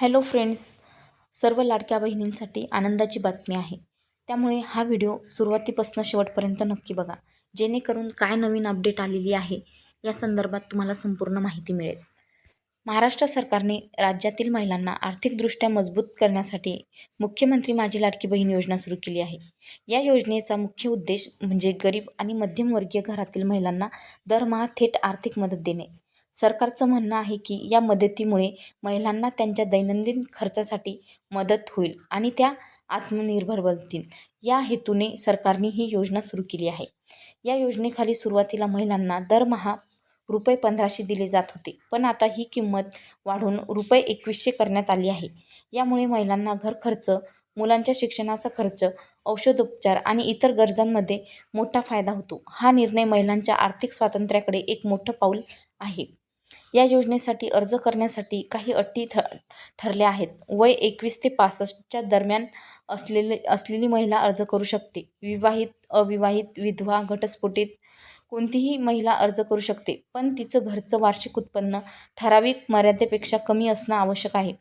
Hello friends सर्व लाडक्या बहिणींसाठी आनंदाची बातमी आहे. त्यामुळे हा व्हिडिओ सुरुवातीपासून शेवटपर्यंत नक्की बघा. जेणेकरून काय नवीन अपडेट आलेली आहे या संदर्भात तुम्हाला संपूर्ण माहिती मिळेल. महाराष्ट्र सरकारने राज्यातील महिलांना आर्थिकदृष्ट्या मजबूत करण्यासाठी मुख्यमंत्री माझी लाडकी बहीण योजना सुरू केली आहे. या योजनेचा मुख्य उद्देश म्हणजे गरीब आणि मध्यमवर्गीय घरातील महिलांना दरमहा थेट आर्थिक मदत देणे. सरकारचं म्हणणं आहे की या मदतीमुळे महिलांना त्यांच्या दैनंदिन खर्चासाठी मदत होईल आणि त्या आत्मनिर्भर बनतील. या हेतूने सरकारने ही योजना सुरू केली आहे. या योजनेखाली सुरुवातीला महिलांना दरमहा रुपये पंधराशे दिले जात होते पण आता ही किंमत वाढून रुपये एकवीसशे करण्यात आली आहे. यामुळे महिलांना घर खर्च मुलांच्या शिक्षणाचा खर्च औषधोपचार आणि इतर गरजांमध्ये मोठा फायदा होतो. हा निर्णय महिलांच्या आर्थिक स्वातंत्र्याकडे एक मोठं पाऊल आहे. या योजनेसाठी अर्ज करण्यासाठी काही अटी ठ ठरल्या आहेत. वय एकवीस ते पासष्टच्या दरम्यान असलेले असलेली महिला अर्ज करू शकते. विवाहित अविवाहित विधवा घटस्फोटीत कोणतीही महिला अर्ज करू शकते पण तिचं घरचं वार्षिक उत्पन्न ठराविक मर्यादेपेक्षा कमी असणं आवश्यक आहे.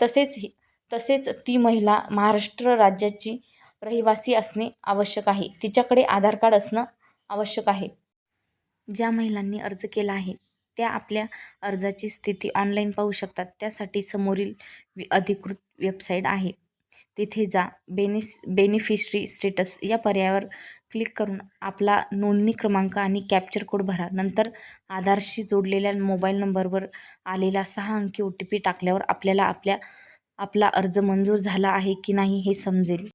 तसेच तसेच ती महिला महाराष्ट्र राज्याची रहिवासी असणे आवश्यक आहे. तिच्याकडे आधार कार्ड असणं आवश्यक आहे. ज्या महिलांनी अर्ज केला आहे त्या आपल्या अर्जाची स्थिती ऑनलाईन पाहू शकतात. त्यासाठी समोरील अधिकृत वेबसाईट आहे. तिथे जा. बेनिस बेनिफिशरी स्टेटस या पर्यायावर क्लिक करून आपला नोंदणी क्रमांक आणि कॅप्चर कोड भरा. नंतर आधारशी जोडलेल्या मोबाईल नंबरवर आलेला सहा अंकी ओ टी पी टाकल्यावर आपल्याला आपल्या आपला अर्ज मंजूर झाला आहे की नाही हे समजेल.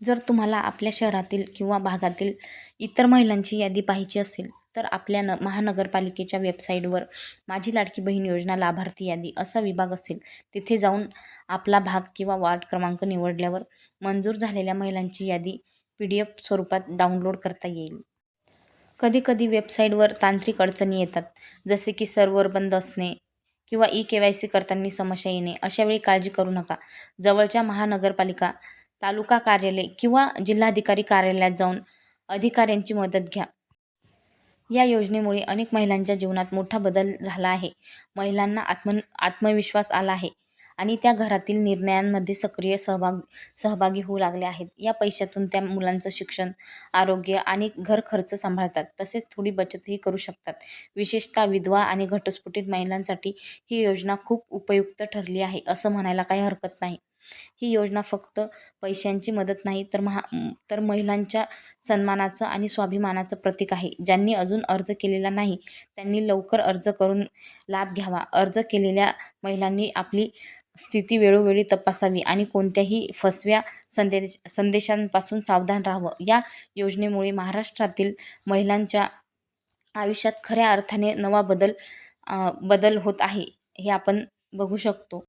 जर तुम्हाला आपल्या शहरातील किंवा भागातील इतर महिलांची यादी पाहायची असेल तर आपल्या न महानगरपालिकेच्या वेबसाईटवर माझी लाडकी बहीण योजना लाभार्थी यादी असा विभाग असेल तिथे जाऊन आपला भाग किंवा वार्ड क्रमांक निवडल्यावर मंजूर झालेल्या महिलांची यादी पी डी एफ स्वरूपात डाउनलोड करता येईल. कधीकधी वेबसाईटवर तांत्रिक अडचणी येतात जसे की सर्व्हर बंद असणे किंवा ई के वाय सी करताना समस्या येणे अशावेळी काळजी करू नका. जवळच्या महानगरपालिका तालुका कार्यालय किंवा जिल्हाधिकारी कार्यालयात जाऊन अधिकाऱ्यांची मदत घ्या. या योजनेमुळे अनेक महिलांच्या जीवनात मोठा बदल झाला आहे. महिलांना आत्म आत्मविश्वास आला आहे आणि त्या घरातील निर्णयांमध्ये सक्रिय सहभाग सहभागी होऊ लागल्या आहेत. या पैशातून त्या मुलांचं शिक्षण आरोग्य आणि घर खर्च सांभाळतात. तसेच थोडी बचतही करू शकतात. विशेषतः विधवा आणि घटस्फोटित महिलांसाठी ही योजना खूप उपयुक्त ठरली आहे असं म्हणायला काही हरकत नाही. ही योजना फक्त पैशांची मदत नाही तर महा तर महिलांच्या सन्मानाचं आणि स्वाभिमानाचं प्रतीक आहे. ज्यांनी अजून अर्ज केलेला नाही त्यांनी लवकर अर्ज करून लाभ घ्यावा. अर्ज केलेल्या महिलांनी आपली स्थिती वेळोवेळी तपासावी आणि कोणत्याही फसव्या संदेश संदेशांपासून सावधान राहावं. या योजनेमुळे महाराष्ट्रातील महिलांच्या आयुष्यात खऱ्या अर्थाने नवा बदल बदल होत आहे हे आपण बघू शकतो.